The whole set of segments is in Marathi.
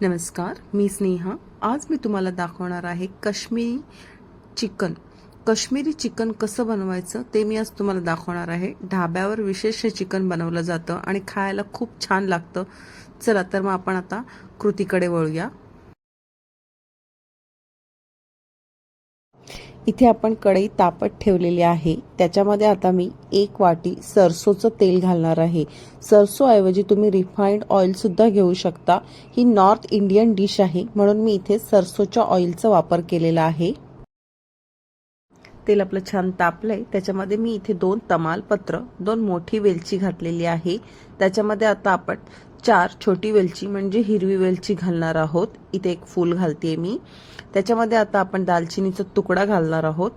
नमस्कार मी स्नेहा. आज मी तुम्हाला दाखवणार आहे काश्मीरी चिकन. काश्मीरी चिकन कसं बनवायचं ते मी आज तुम्हाला दाखवणार आहे. ढाब्यावर विशेष हे चिकन बनवलं जातं आणि खायला खूप छान लागतं. चला तर मग आपण आता कृतीकडे वळूया. इथे आपण कढई तापत ठेवलेली आहे. त्याच्यामध्ये आता मी एक वाटी सरसोचं तेल घालणार आहे. सरसोऐवजी तुम्ही रिफाईंड ऑइलसुद्धा घेऊ शकता. ही नॉर्थ इंडियन डिश आहे म्हणून मी इथे सरसोच्या ऑइलचा वापर केलेला आहे. तेल आपलं छान तापलंय. त्याच्यामध्ये मी इथे दोन तमालपत्र दोन मोठी वेलची घातलेली आहे. त्याच्यामध्ये आता आपण चार छोटी वेलची म्हणजे हिरवी वेलची घालणार आहोत. इथे एक फूल घालते मी. त्याच्यामध्ये आता आपण दालचिनीचा तुकडा घालणार आहोत.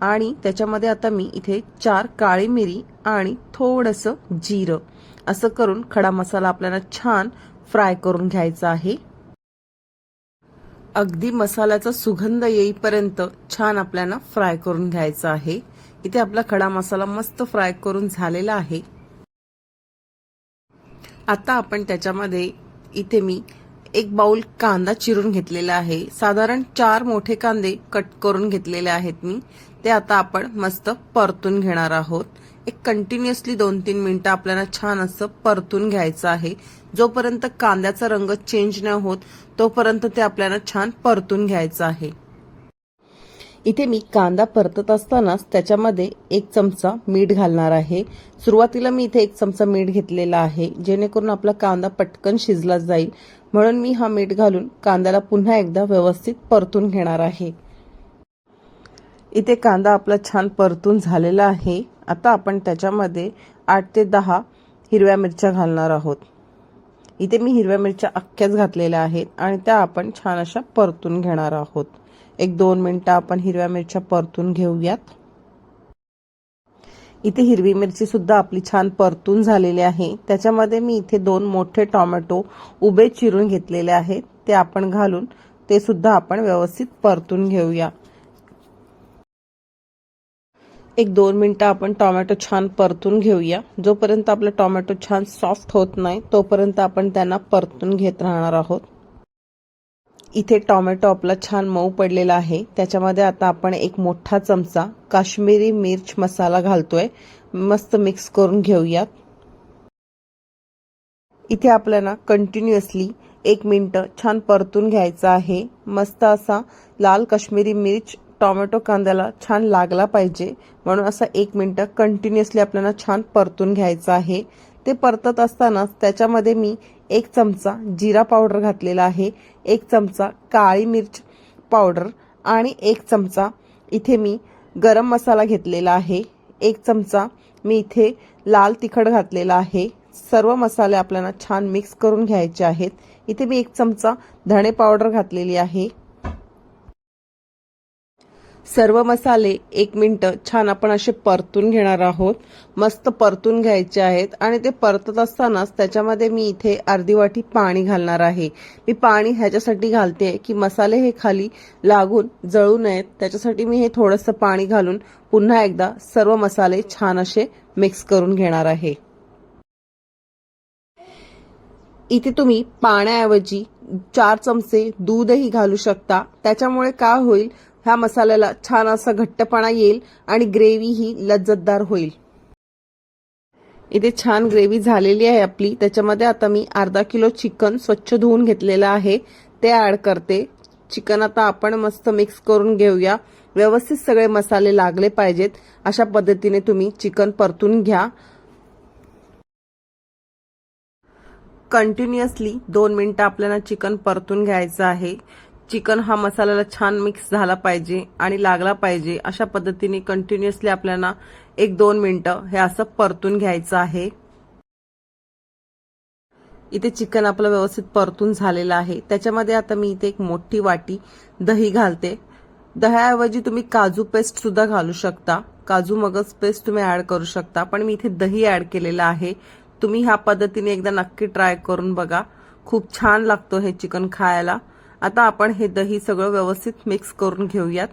आणि त्याच्यामध्ये आता मी इथे चार काळी मिरी आणि थोडंसं जिरं असं करून खडा मसाला आपल्याला छान फ्राय करून घ्यायचा आहे. अगदी मसाल्याचा सुगंध येईपर्यंत छान आपल्याला फ्राय करून घ्यायचा आहे. इथे आपला खडा मसाला मस्त फ्राय करून झालेला आहे. आता आपण त्याच्यामध्ये इथे मी एक बाउल कांदा चिरून घेतलेला आहे. साधारण चार मोठे कांदे कट करून घेतलेले आहेत मी. ते आता आपण मस्त परतून घेणार आहोत. एक कंटिन्युअसली दोन तीन मिनिटं आपल्याला छान असं परतून घ्यायचं आहे. जोपर्यंत कांद्याचा रंग चेंज नाही होत तोपर्यंत ते आपल्याला छान परतून घ्यायचं आहे. इथे मी कांदा परतत असतानाच त्याच्यामध्ये एक चमचा मीठ घालणार आहे. सुरुवातीला मी इथे एक चमचा मीठ घेतलेला आहे. जेणेकरून आपला कांदा पटकन शिजला जाईल. म्हणून मी हा मीठ घालून कांद्याला पुन्हा एकदा व्यवस्थित परतून घेणार आहे. इथे कांदा आपला छान परतून झालेला आहे. आता आपण त्याच्यामध्ये आठ ते दहा हिरव्या मिरच्या घालणार आहोत. इथे मी हिरव्या मिरच्या अख्ख्याच घातलेल्या आहेत आणि त्या आपण छान अशा परतून घेणार आहोत. एक दोन मिनिटं आपण हिरव्या मिरच्या परतून घेऊयात. इथे हिरवी मिरची सुद्धा आपली छान परतून झालेली आहे. त्याच्यामध्ये मी इथे दोन मोठे टोमॅटो उभे चिरून घेतलेले आहेत. ते आपण घालून ते सुद्धा आपण व्यवस्थित परतून घेऊया. एक दोन मिनिटं आपण टोमॅटो छान परतून घेऊया. जोपर्यंत आपला टोमॅटो छान सॉफ्ट होत नाही तोपर्यंत आपण त्यांना परतून घेत राहणार आहोत. इथे टोमॅटो आपला छान मऊ पडलेला आहे. त्याच्यामध्ये आता आपण एक मोठा चमचा काश्मीरी मिर्च मसाला घालतोय. मस्त मिक्स करून घेऊयात. इथे आपल्याला कंटिन्युअसली एक मिनटं छान परतून घ्यायचं आहे. मस्त असा लाल काश्मीरी मिर्च टोमॅटो कांद्याला छान लागला पाहिजे. म्हणून असा एक मिनटं कंटिन्युअसली आपल्याला छान परतून घ्यायचं आहे. ते परतत असतानाच त्याच्यामध्ये मी एक चमचा जिरा पावडर घातलेला आहे एक चमचा काळी मिर्च पावडर आणि एक चमचा इथे मी गरम मसाला घेतलेला आहे एक चमचा मी इथे लाल तिखट घातलेला आहे. सर्व मसाले आपल्याला छान मिक्स करून घ्यायचे आहेत. इथे मी एक चमचा धणे पावडर घातलेली आहे. सर्व मसाले एक मिनटं छान आपण असे परतून घेणार आहोत. मस्त परतून घ्यायचे आहेत आणि ते परतत असतानाच त्याच्यामध्ये मी इथे अर्धी वाटी पाणी घालणार आहे. मी पाणी ह्याच्यासाठी घालते की मसाले हे खाली लागून जळू नयेत. त्याच्यासाठी मी हे थोडंसं पाणी घालून पुन्हा एकदा सर्व मसाले छान असे मिक्स करून घेणार आहे. इथे तुम्ही पाण्याऐवजी चार चमचे दूधही घालू शकता. त्याच्यामुळे काय होईल? ह्या मसाल्याला छान असा घट्टपणा येईल आणि ग्रेव्ही ही लज्जतदार होईल. इथे छान ग्रेव्ही झालेली आहे आपली. त्याच्यामध्ये आता मी अर्धा किलो चिकन स्वच्छ धुवून घेतलेलं आहे. ते ऍड करते. चिकन आता आपण मस्त मिक्स करून घेऊया. व्यवस्थित सगळे मसाले लागले पाहिजेत. अशा पद्धतीने तुम्ही चिकन परतून घ्या. कंटिन्युअसली दोन मिनिटं आपल्याला चिकन परतून घ्यायचं आहे. चिकन हा मसाल्याला छान मिक्स झाला पाहिजे आणि लागला पाहिजे. अशा पद्धतीने कंटिन्युअसली आपल्याला एक दोन मिनटं हे असं परतून घ्यायचं आहे. इथे चिकन आपलं व्यवस्थित परतून झालेलं आहे. त्याच्यामध्ये आता मी इथे एक मोठी वाटी दही घालते. दह्याऐवजी तुम्ही काजू पेस्ट सुद्धा घालू शकता. काजू मगज पेस्ट तुम्ही ऍड करू शकता. पण मी इथे दही ऍड केलेलं आहे. तुम्ही ह्या पद्धतीने एकदा नक्की ट्राय करून बघा. खूप छान लागतो हे चिकन खायला. आता आपण हे दही सगळं व्यवस्थित मिक्स करून घेऊयात.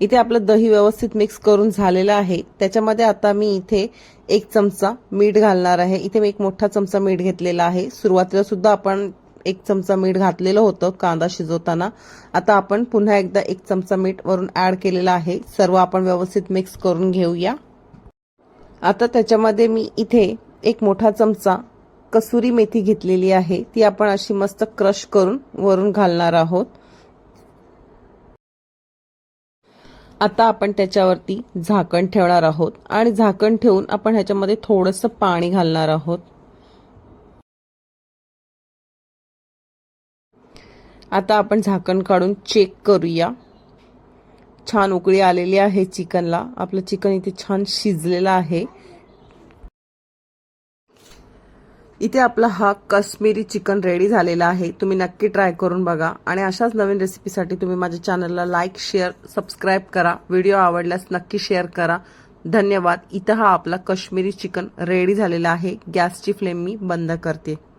इथे आपलं दही व्यवस्थित मिक्स करून झालेलं आहे. त्याच्यामध्ये आता मी इथे एक चमचा मीठ घालणार आहे. इथे मी एक मोठा चमचा मीठ घेतलेला आहे. सुरुवातीला सुद्धा आपण एक चमचा मीठ घातलेलं होतं कांदा शिजवताना. आता आपण पुन्हा एकदा एक चमचा मीठ वरून ऍड केलेला आहे. सर्व आपण व्यवस्थित मिक्स करून घेऊया. आता त्याच्यामध्ये मी इथे एक मोठा चमचा कसुरी मेथी घेतलेली आहे. ती आपण अशी मस्त क्रश करून वरून घालणार आहोत. आता आपण त्याच्यावरती झाकण ठेवणार आहोत. आणि झाकण ठेवून आपण ह्याच्यामध्ये थोडंसं पाणी घालणार आहोत. आता आपण झाकण काढून चेक करूया. छान उकळी आलेली आहे चिकनला. आपलं चिकन इथे छान शिजलेलं आहे. इथे आपला हा कश्मीरी चिकन रेडी झालेला आहे. तुम्ही नक्की ट्राय करून बघा. आणि अशाच नवीन रेसिपीसाठी तुम्ही माझ्या चॅनलला लाईक शेअर सबस्क्राईब करा. व्हिडिओ आवडल्यास नक्की शेअर करा. धन्यवाद. इथं हा आपला कश्मीरी चिकन रेडी झालेला आहे. गॅसची फ्लेम मी बंद करते.